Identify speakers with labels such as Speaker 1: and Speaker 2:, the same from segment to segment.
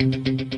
Speaker 1: Thank you.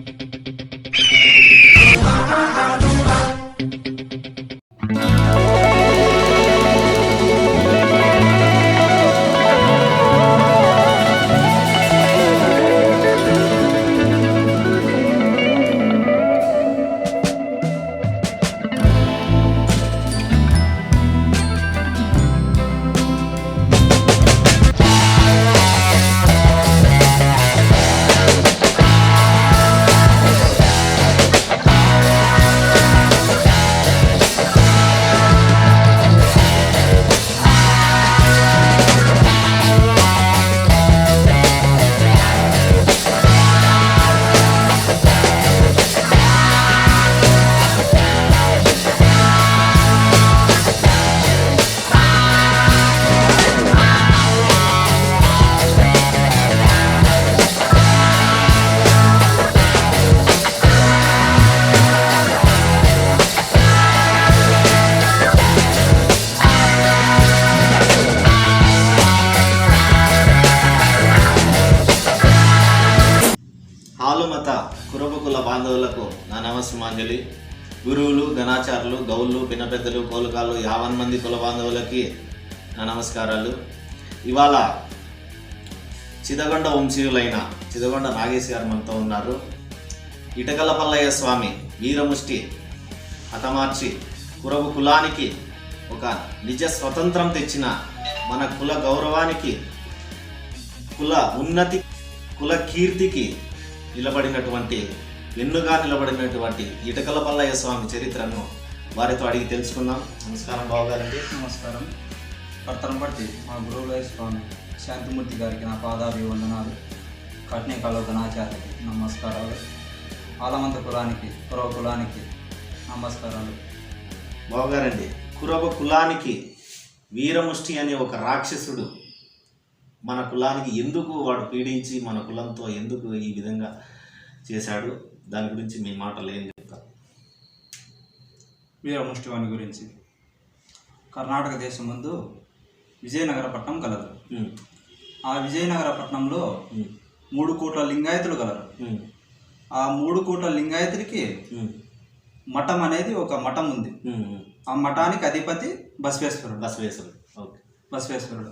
Speaker 1: నమస్సుమాంజలి గురువులు ఘనాచారులు గౌళ్ళు పిన్న పెద్దలు కోలుకాలు యావన్ మంది కుల బాంధవులకి నా నమస్కారాలు. ఇవాళ చిదగొండ వంశీయులైన చిదగొండ నాగేశ్ గారు మనతో ఉన్నారు. ఇటకల పల్లయ్య స్వామి వీరముష్టి హతమార్చి కురవు కులానికి ఒక నిజ స్వతంత్రం తెచ్చిన మన కుల గౌరవానికి కుల ఉన్నతి కుల కీర్తికి నిలబడినటువంటి వెన్నుగా నిలబడినటువంటి ఇటకల పల్లయ్య స్వామి చరిత్రను వారితో అడిగి తెలుసుకుందాం. నమస్కారం బాబు గారండి
Speaker 2: నమస్కారం కర్తనపర్తి మా గురువులయ స్వామి. శాంతిమూర్తి గారికి నా పాదాభివందనాలు. కట్నేకాల గణాచార్యకి నమస్కారాలు. ఆలమంత కులానికి పురవ కులానికి నమస్కారాలు.
Speaker 1: బాబు గారండి కురబ కులానికి వీరముష్టి అనే ఒక రాక్షసుడు మన కులానికి ఎందుకు వాడు పీడించి మన కులంతో ఎందుకు ఈ విధంగా చేశాడు? దాని గురించి మీ మాటలు ఏం చెప్తారు?
Speaker 2: వీరముష్టివాణి గురించి. కర్ణాటక దేశం ముందు విజయనగర పట్టణం కలదు. ఆ విజయనగర పట్టణంలో మూడు కోట్ల లింగాయతులు కలరు ఆ మూడు కోట్ల లింగాయతులకి మఠం అనేది ఒక మఠం ఉంది. ఆ మఠానికి అధిపతి బసవేశ్వరుడు.
Speaker 1: బసవేశ్వరుడు. ఓకే.
Speaker 2: బసవేశ్వరుడు.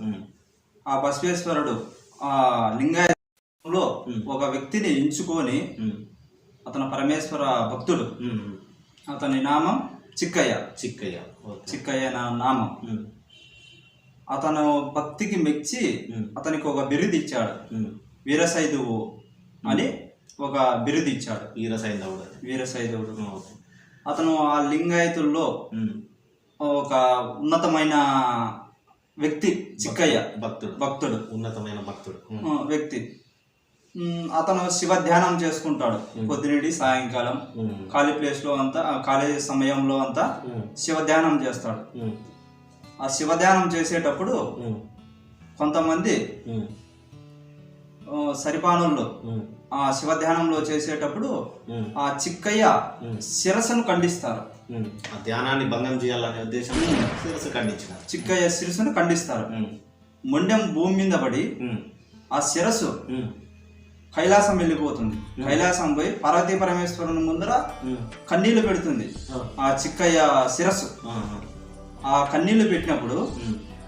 Speaker 2: ఆ బసవేశ్వరుడు ఆ లింగాయతంలో. ఒక వ్యక్తిని ఎంచుకొని అతను పరమేశ్వర భక్తుడు. అతని నామం చిక్కయ్య.
Speaker 1: చిక్కయ్య.
Speaker 2: చిక్కయ్య నా నామం. అతను భక్తికి మెచ్చి అతనికి ఒక బిరుదు ఇచ్చాడు. వీరసైదువు అని ఒక బిరుదు ఇచ్చాడు. వీరసైదువుడు
Speaker 1: ఓకే.
Speaker 2: అతను ఆ లింగాయతుల్లో. ఒక ఉన్నతమైన వ్యక్తి చిక్కయ్య.
Speaker 1: భక్తుడు.
Speaker 2: భక్తుడు.
Speaker 1: ఉన్నతమైన భక్తుడు.
Speaker 2: వ్యక్తి. అతను శివ ధ్యానం చేసుకుంటాడు. పొద్దునేటి సాయంకాలం ఖాళీ ప్లేస్లో అంతా ఆ ఖాళీ సమయంలో అంతా శివ ధ్యానం చేస్తాడు. ఆ శివ ధ్యానం చేసేటప్పుడు కొంతమంది సరిపానుల్లో ఆ శివ ధ్యానంలో చేసేటప్పుడు ఆ చిక్కయ్య. శిరస్సును ఖండిస్తారు.
Speaker 1: ఆ ధ్యానాన్ని భంగం చేయాలనే ఉద్దేశంతో శిరస్సు ఖండించినారు.
Speaker 2: చిక్కయ్య శిరస్సును ఖండిస్తారు. మొండెం భూమి మీద పడి ఆ శిరస్సు కైలాసం వెళ్ళిపోతుంది. కైలాసం పోయి పార్వతీ పరమేశ్వరుని ముందర. కన్నీళ్ళు పెడుతుంది.
Speaker 1: ఆ,
Speaker 2: చిక్కయ్య శిరస్సు.
Speaker 1: ఆ,
Speaker 2: కన్నీళ్ళు పెట్టినప్పుడు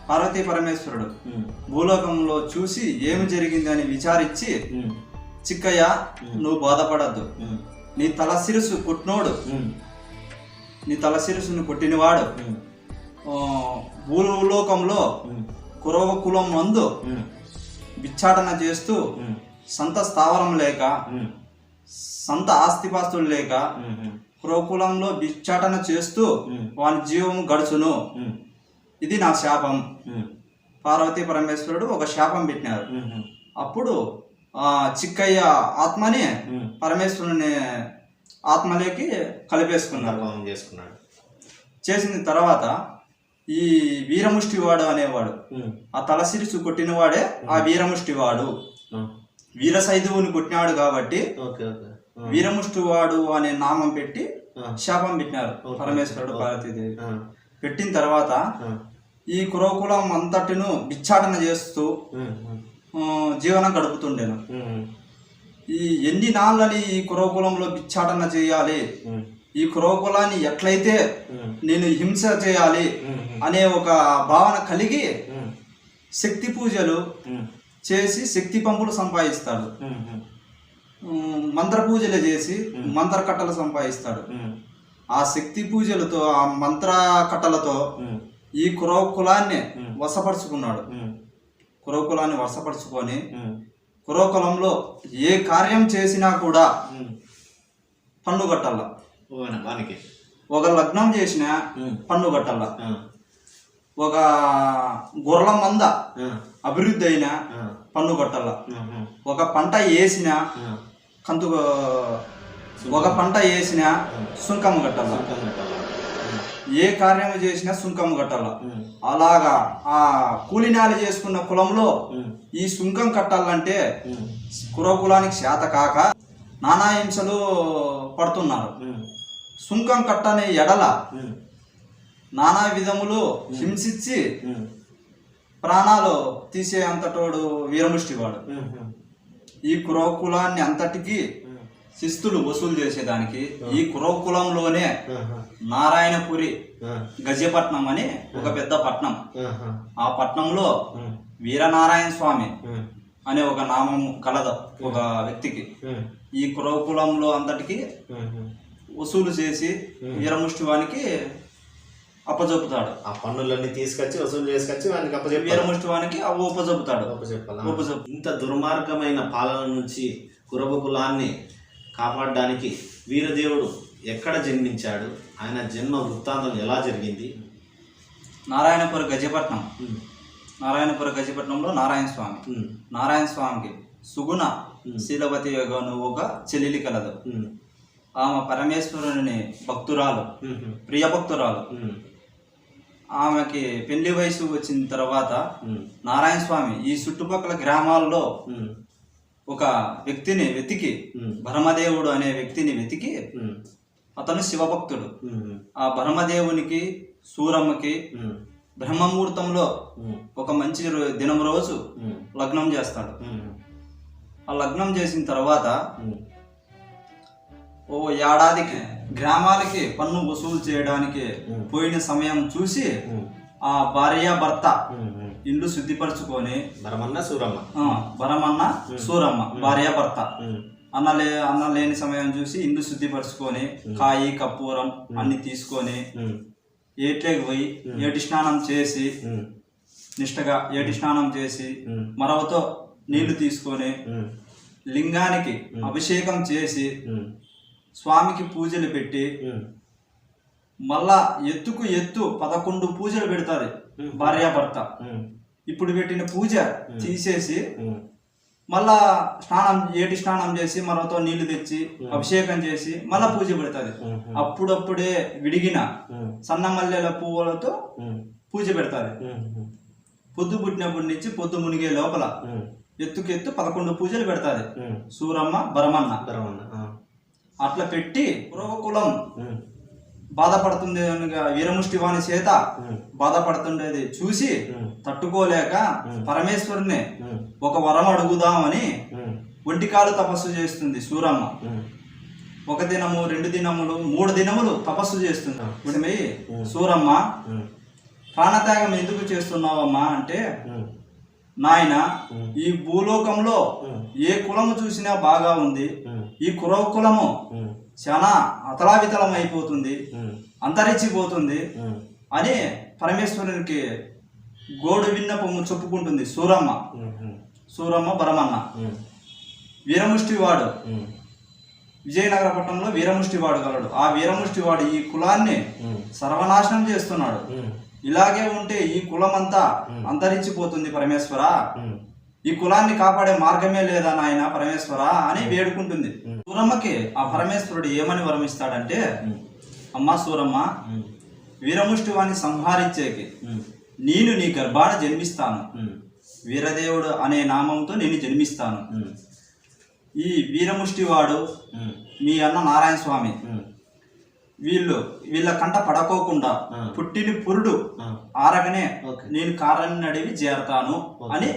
Speaker 2: పార్వతీ పరమేశ్వరుడు భూలోకంలో చూసి ఏమి జరిగిందని విచారించి
Speaker 1: ఉమ్,
Speaker 2: చిక్కయ్య నువ్వు బాధపడద్దు. నీ తల శిరస్సు కొట్టినోడు. నీ తల శిరస్సును కొట్టినవాడు. భూలోకంలో కురవ కులం మందు
Speaker 1: ఉమ్,
Speaker 2: బిచ్చాటన చేస్తూ సంత స్థావరం లేక సంత ఆస్తిపాస్తులు లేక కురవకులంలో బిచ్చాటన చేస్తూ వాని జీవం గడుచును. ఇది నా శాపం. పార్వతీ పరమేశ్వరుడు ఒక శాపం పెట్టినారు. అప్పుడు ఆ చిక్కయ్య ఆత్మని. పరమేశ్వరుని ఆత్మలోకి కలిపేసుకున్నారు
Speaker 1: చేసుకున్నాడు.
Speaker 2: చేసిన తర్వాత ఈ వీరముష్టివాడు అనేవాడు. ఆ తలసిరిసు కొట్టినవాడే ఆ వీరముష్టివాడు.
Speaker 1: ఆ,
Speaker 2: వీరసైదువుని కొట్టినాడు కాబట్టి వీరముష్టివాడు అనే నామం పెట్టి శాపం పెట్టినారు. పరమేశ్వరుడు పార్వతీదేవి. పెట్టిన తర్వాత ఈ కురవకులం అంతటిను బిచ్చాటన చేస్తూ జీవనం గడుపుతుండేను. ఈ ఎన్ని నాళ్ళని ఈ కురవకులంలో బిచ్చాటన చేయాలి? ఈ కురవకులాన్ని ఎట్లయితే నేను హింస చేయాలి అనే ఒక భావన కలిగి శక్తి పూజలు చేసి శక్తి పంపులు సంపాదిస్తాడు. మంత్ర పూజలు చేసి మంత్ర కట్టలు సంపాదిస్తాడు. ఆ శక్తి పూజలతో ఆ మంత్ర కట్టలతో ఈ కురవ కులాన్ని వశపరుచుకున్నాడు. కురవ కులాన్ని వశపరుచుకొని కురవ కులంలో ఏ కార్యం చేసినా కూడా పన్ను కట్టాల ఒక లగ్నం చేసిన పన్ను కట్టాల ఒక గొర్రెల మంద అభివృద్ధి అయినా పన్ను కట్టాల ఒక పంట వేసిన కంతు ఒక పంట వేసిన సుంకం కట్టాల. ఏ కార్యం చేసినా సుంకం కట్టాల. అలాగా ఆ కూలినాలు చేసుకున్న కులంలో ఈ సుంకం కట్టాలంటే కురవ కులానికి శాత కాక నానా హింసలు పడుతున్నారు. సుంకం కట్టనే ఎడల నానా విధములు హింసించి ప్రాణాలు తీసే అంతటోడు వీరముష్టివాడు ఈ కురవ కులాన్ని అంతటికి శిస్తులు వసూలు చేసేదానికి ఈ కురవ కులంలోనే నారాయణపురి గజపట్నం అని ఒక పెద్ద పట్నం. ఆ పట్నంలో వీరనారాయణ స్వామి అనే ఒక నామం కలదు ఒక వ్యక్తికి. ఈ కురవ కులంలో అంతటికి వసూలు చేసి వీరముష్టివానికి అప్పజొప్పుతాడు.
Speaker 1: ఆ పన్నులన్నీ తీసుకొచ్చి వసూలు చేసుకొచ్చి వానికి అప్పచెప్పారు
Speaker 2: వీరముష్టివానికి అవి ఉపజొప్పుతాడు
Speaker 1: అప్పచెప్పాలా?
Speaker 2: ఉపజొప్పు
Speaker 1: ఇంత దుర్మార్గమైన పాలన నుంచి కురబ కులాన్ని కాపాడడానికి వీరదేవుడు ఎక్కడ జన్మించాడు? ఆయన జన్మ వృత్తాంతం ఎలా జరిగింది?
Speaker 2: నారాయణపుర గజపట్నం. నారాయణపుర గజపట్నంలో నారాయణ స్వామి. నారాయణ స్వామికి సుగుణ. శీలవతి ఒక చెల్లెలి కలదు. ఆమె పరమేశ్వరుని భక్తురాలు.
Speaker 1: ఉమ్,
Speaker 2: ప్రియ భక్తురాలు
Speaker 1: ఉమ్,
Speaker 2: ఆమెకి పెళ్ళి వయసు వచ్చిన తర్వాత నారాయణ స్వామి ఈ చుట్టుపక్కల గ్రామాల్లో ఒక వ్యక్తిని వెతికి భరమదేవుడు అనే వ్యక్తిని వెతికి అతను శివభక్తుడు. ఆ భరమదేవునికి సూరమ్మకి బ్రహ్మముహూర్తంలో ఒక మంచి దినం రోజు లగ్నం చేస్తాడు. ఆ లగ్నం చేసిన తర్వాత ఓ ఏడాదికి గ్రామాలకి పన్ను వసూలు చేయడానికి. పోయిన సమయం చూసి ఆ భార్య భర్త. ఇల్లు శుద్ధిపరచుకొని
Speaker 1: భరమన్న సూరమ్మ.
Speaker 2: భరమన్న సూరమ్మ భార్య భర్త. అన్న లే అన్న లేని సమయం చూసి ఇల్లు శుద్ధిపరచుకొని కాయి కప్పూరం అన్ని తీసుకొని ఏట్లేకి పోయి ఏటి స్నానం చేసి నిష్టగా ఏటి స్నానం చేసి మరవతో నీళ్ళు తీసుకొని లింగానికి అభిషేకం చేసి స్వామికి పూజలు పెట్టి మళ్ళా ఎత్తుకు ఎత్తు పదకొండు పూజలు పెడతాది భార్యాభర్త. ఇప్పుడు పెట్టిన పూజ తీసేసి మళ్ళా స్నానం ఏటి స్నానం చేసి మరొతో నీళ్ళు తెచ్చి అభిషేకం చేసి మళ్ళా పూజ పెడతాది అప్పుడప్పుడే విడిగిన సన్న మల్లెల పువ్వులతో పూజ
Speaker 1: ఉమ్,
Speaker 2: పొద్దు పుట్టినప్పటి నుంచి పొద్దు మునిగే లోపల ఎత్తుకెత్తు పదకొండు పూజలు పెడతాది
Speaker 1: ఉమ్.
Speaker 2: సూరమ్మ బరమన్న
Speaker 1: భరమన్న. ఆ.
Speaker 2: అట్లా పెట్టి పురవ కులం
Speaker 1: ఉమ్,
Speaker 2: బాధపడుతుంది అనగా వీరముష్టివాణి చేత బాధపడుతుండేది చూసి తట్టుకోలేక పరమేశ్వరుని ఒక వరం అడుగుదామని ఒంటికాలు తపస్సు చేస్తుంది సూరమ్మ. ఒక దినము రెండు దినములు మూడు దినములు తపస్సు చేస్తుంది. ఇప్పుడు సూరమ్మ ప్రాణత్యాగం ఎందుకు చేస్తున్నావమ్మా అంటే నాయన. ఈ భూలోకంలో ఏ కులము చూసినా బాగా ఉంది ఈ కురవ కులము చాలా అతలావితలం అయిపోతుంది అంతరించిపోతుంది అని పరమేశ్వరునికి గోడు విన్నపము చెప్పుకుంటుంది సూరమ్మ. సూరమ్మ బరమన్న. వీరముష్టివాడు. విజయనగరపట్నంలో వీరముష్టివాడు గలడు. ఆ వీరముష్టివాడు ఈ కులాన్ని సర్వనాశనం చేస్తున్నాడు. ఇలాగే ఉంటే ఈ కులం అంతా అంతరించిపోతుంది పరమేశ్వర. ఈ కులాన్ని కాపాడే మార్గమే లేదా నాయన పరమేశ్వర అని వేడుకుంటుంది. సూరమ్మకి ఆ పరమేశ్వరుడు ఏమని వరమిస్తాడంటే అమ్మా సూరమ్మ
Speaker 1: ఉమ్,
Speaker 2: వీరముష్టివాణ్ణి సంహరించేకి నేను నీ గర్భాన జన్మిస్తాను. వీరదేవుడు అనే నామంతో నేను జన్మిస్తాను. ఈ వీరముష్టివాడు మీ అన్న నారాయణ స్వామి. వీళ్ళు వీళ్ళ కంట పడకోకుండా. పుట్టిన పురుడు ఆరగనే. నేను కారణి అడివి చేరతాను అని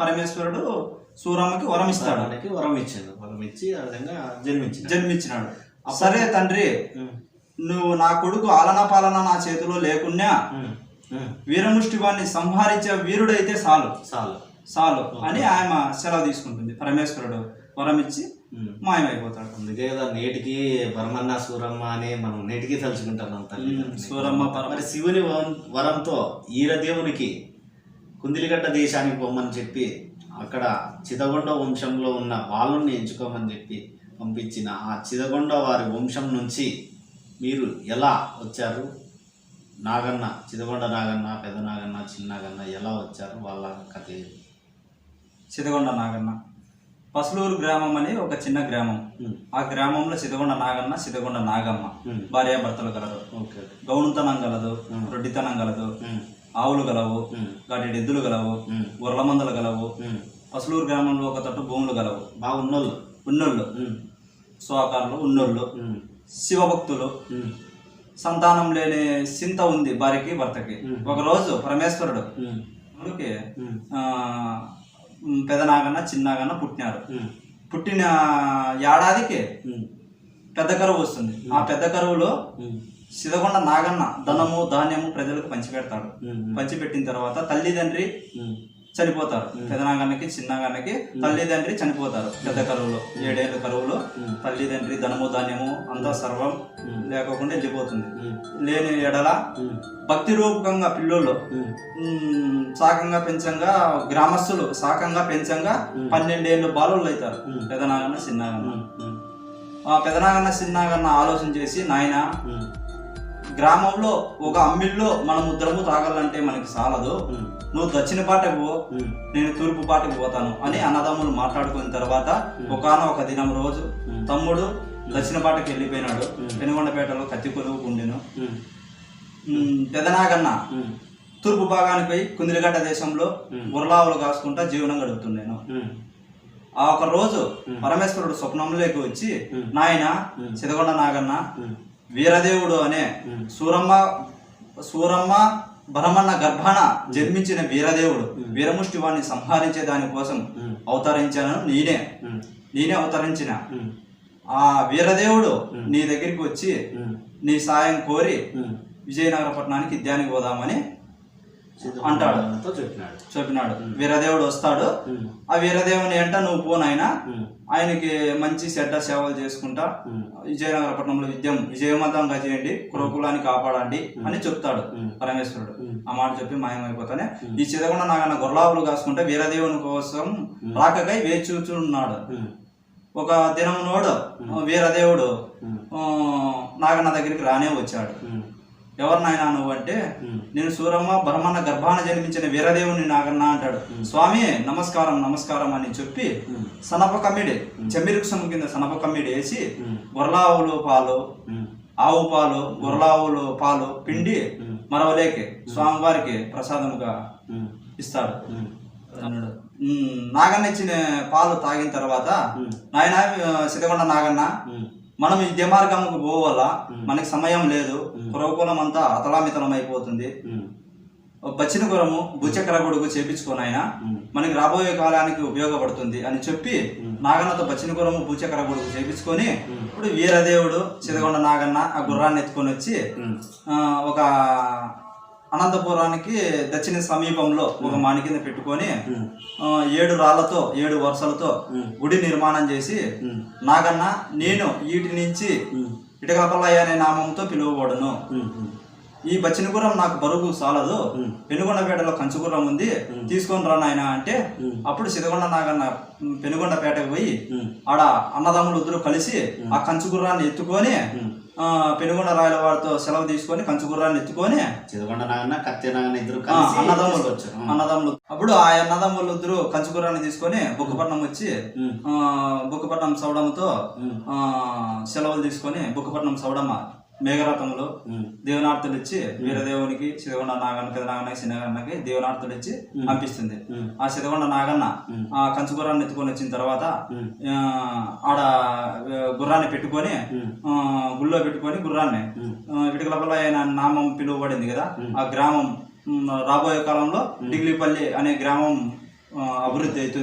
Speaker 2: పరమేశ్వరుడు సూరమ్మకి వరం ఇస్తాడు.
Speaker 1: వరం ఇచ్చిండు. వరం ఇచ్చి ఆ విధంగా జన్మించింది
Speaker 2: జన్మించినాడు. సరే తండ్రి నువ్వు నా కొడుకు ఆలన పాలన నా చేతిలో లేకున్నా వీరముష్టి వాడిని సంహరించే వీరుడైతే చాలు
Speaker 1: చాలు
Speaker 2: చాలు అని ఆమె సెలవు తీసుకుంటుంది. పరమేశ్వరుడు వరం ఇచ్చి మాయమైపోతాడు
Speaker 1: అందుకే కదా నేటికి పరమన్న సూరమ్మ అని మనం నేటికి తలుచుకుంటున్నాం తల్లి
Speaker 2: సూరమ్మ
Speaker 1: మరి శివుని వరం- వరంతో ఈరదేవునికి కుందిలిగడ్డ దేశానికి పొమ్మని చెప్పి అక్కడ చిదగొండ వంశంలో ఉన్న వాళ్ళని ఎంచుకోమని చెప్పి పంపించిన ఆ చిదగొండ వారి వంశం నుంచి మీరు ఎలా వచ్చారు? నాగన్న చిదగొండ నాగన్న పెద్ద నాగన్న చిన్న నాగన్న ఎలా వచ్చారు? వాళ్ళ కథ ఏది?
Speaker 2: సిదగొండ నాగన్న. పసలూరు గ్రామం అని ఒక చిన్న గ్రామం. ఆ గ్రామంలో సిదగొండ నాగన్న సిదగొండ నాగమ్మ
Speaker 1: ఉమ్,
Speaker 2: భార్యాభర్తలు గలరు
Speaker 1: ఓకే
Speaker 2: గౌణతనం గలదు రొడ్డితనం గలదు ఆవులు గలవు గాటి ఎద్దులు గలవు
Speaker 1: ఉమ్,
Speaker 2: గొర్రెల మందలు గలవు. పసలూరు గ్రామంలో ఒక తట్టు భూములు గలవు
Speaker 1: బాగున్నోళ్ళు
Speaker 2: ఉన్నోళ్ళు.
Speaker 1: ఉమ్,
Speaker 2: స్వాకారులు ఉన్నోళ్ళు. శివభక్తులు. సంతానం లేని సింత ఉంది భార్యకి భర్తకి. ఒకరోజు పరమేశ్వరుడు
Speaker 1: ఉమ్,
Speaker 2: పెదనాగన్న చిన్నాగన్న పుట్టినారు. పుట్టిన ఏడాదికి పెద్ద కరువు వస్తుంది. ఆ పెద్ద కరువులో సిదగొండ నాగన్న ధనము ధాన్యము ప్రజలకు పంచిపెడతాడు. పంచిపెట్టిన తర్వాత తల్లిదండ్రి చనిపోతారు. పెదనాగన్నకి చిన్నగాన్నకి తల్లిదండ్రి చనిపోతారు. పెద్ద కరువులో ఏడేళ్ళ కరువులో. తల్లిదండ్రి ధనము ధాన్యము అంతా సర్వం
Speaker 1: మ్మ్.
Speaker 2: లేకోకుండా వెళ్ళిపోతుంది. లేని ఎడల భక్తి రూపకంగా పిల్లోళ్ళు మ్మ్, సాకంగా పెంచంగా గ్రామస్తులు సాకంగా పెంచంగా పన్నెండేళ్ళు బాలుళ్ళు అవుతారు. పెదనాగన్న చిన్నగన్న ఆ పెదనాగన్న చిన్నగన్న ఆలోచన చేసి నాయన గ్రామంలో ఒక అమ్మిల్లో మన ముద్రము తాగాలంటే మనకి చాలదు
Speaker 1: ఉమ్,
Speaker 2: నువ్వు దక్షిణ పాటకు పో నేను తూర్పు పాటకు పోతాను అని అన్నదమ్ములు మాట్లాడుకున్న తర్వాత ఒకనొక ఒక దినం రోజు తమ్ముడు దక్షిణ పాటకి వెళ్ళిపోయినాడు. పెనుగొండపేటలో కత్తి కొలువు ఉండెను
Speaker 1: ఉమ్,
Speaker 2: మ్మ్, పెదనాగన్న తూర్పు భాగానికి పోయి కుందిలిగడ్డ దేశంలో ఉరలావులు కాసుకుంటా జీవనం గడుపుతున్నాను ఆ ఒక రోజు పరమేశ్వరుడు స్వప్నంలోకి వచ్చి నాయన సిదగొండ నాగన్న వీరదేవుడు అనే సూరమ్మ సూరమ్మ భరమన్న గర్భాన జన్మించిన వీరదేవుడు వీరముష్టి వాణ్ణి సంహరించే దానికోసం అవతరించాను నేనే. నేనే అవతరించిన. ఆ వీరదేవుడు నీ దగ్గరికి వచ్చి నీ సాయం కోరి. విజయనగర పట్టణానికి యుద్ధానికి పోదామని అంటాడు.
Speaker 1: చెప్పినాడు.
Speaker 2: చెప్పినాడు. వీరదేవుడు వస్తాడు. ఆ వీరదేవుని ఎంట నువ్వు పోనాయన
Speaker 1: ఉమ్,
Speaker 2: ఆయనకి మంచి చెడ్డ సేవలు చేసుకుంటా.
Speaker 1: ఉమ్,
Speaker 2: విజయనగర పట్టణంలో విద్యం విజయవంతంగా చేయండి. కులకులాన్ని కాపాడండి అని చెప్తాడు పరమేశ్వరుడు. ఆ మాట చెప్పి మాయమైపోతానే. ఈ చిదకొండ నాగన్న గొర్లావులు కాసుకుంటే వీరదేవుని కోసం రాకకై వేచి చూచున్నాడు
Speaker 1: ఉమ్,
Speaker 2: ఒక దినం నోడు వీరదేవుడు నాగన్న దగ్గరికి రానే వచ్చాడు.
Speaker 1: ఉమ్,
Speaker 2: ఎవరు నాయనా నువ్వు అంటే నేను సూరమ్మ బ్రహ్మన్న గర్భాన జన్మించిన వీరదేవుని నాగన్న అంటాడు. స్వామి నమస్కారం నమస్కారం అని చెప్పి సనప కమ్మిడి చెమ్మిరుక్షం కింద సనప కమ్మిడి వేసి
Speaker 1: ఉమ్,
Speaker 2: గొర్రెలావులు పాలు ఆవు పాలు గొర్రెలావులు పాలు పిండి. మరవలేకి. స్వామివారికి ప్రసాదముగా ఇస్తాడు.
Speaker 1: ఉమ్,
Speaker 2: అన్నాడు. "ఉమ్, నాగన్న ఇచ్చిన పాలు తాగిన తర్వాత నాయన సిద్ధకొండ నాగన్న మనం ఈ మార్గముకు పోవాలా? మనకి సమయం లేదు. పురకులం అంతా అతలామితలం అయిపోతుంది బచ్చిన గురము భూచక్ర గొడుగు చేపించుకొని ఆయన. మనకి రాబోయే కాలానికి ఉపయోగపడుతుంది అని చెప్పి నాగన్నతో బచ్చిన గురము భూచక్ర గొడుగు చేపించుకొని ఇప్పుడు వీరదేవుడు సిదగొండ నాగన్న ఆ గుర్రాన్ని ఎత్తుకొని వచ్చి ఒక అనంతపురానికి దక్షిణ సమీపంలో ఒక మాని కింద పెట్టుకొని ఏడు రాళ్ళతో ఏడు వరుసలతో గుడి నిర్మాణం చేసి నాగన్న నేను వీటి నుంచి ఇటకపల్లయ్య అనే నామంతో పిలువబడును. ఈ బచ్చినగుర్రం నాకు బరువు సాలదు. పెనుగొండపేటలో కంచుగుర్రం ఉంది. తీసుకొని రా నాయన అంటే అప్పుడు సిదగొండ నాగన్న పెనుగొండపేటకు పోయి ఆడ అన్నదమ్ములు ఇద్దరు కలిసి ఆ కంచుగుర్రాన్ని ఎత్తుకొని పెనుగొండ రాయల వారితో సెలవు తీసుకొని కంచుగుర్రాన్ని ఎత్తుకొని
Speaker 1: చిదకొండ నాగన్న కత్తి నాగన్న ఇద్దరు కలిసి
Speaker 2: అన్నదమ్ములు.
Speaker 1: ఉమ్,
Speaker 2: అన్నదమ్ములు. అప్పుడు ఆ అన్నదమ్ములు ఇద్దరు కంచుగుర్రాన్ని తీసుకొని బుక్కపట్నం వచ్చి బుక్కపట్నం సౌడమ్మతో సెలవులు తీసుకొని బుక్కపట్నం సౌడమ్మ మేఘరథములు
Speaker 1: ఉమ్,
Speaker 2: దేవనార్తులు ఇచ్చి వీరదేవునికి సిదగొండ నాగన్న పెదనాగన్నకి చిన్నగన్నకి దేవనార్తులు ఇచ్చి పంపిస్తుంది. ఆ సిదగొండ నాగన్న ఆ కంచుగుర్రాన్ని ఎత్తుకొని వచ్చిన తర్వాత ఆడ గుర్రాన్ని పెట్టుకొని ఆ, గుళ్ళో పెట్టుకొని గుర్రాన్ని విటకలపల్ల ఆయన నామం పిలువబడింది కదా ఆ గ్రామం రాబోయే కాలంలో డిగ్లీపల్లి అనే గ్రామం అభివృద్ధి అవుతుంది.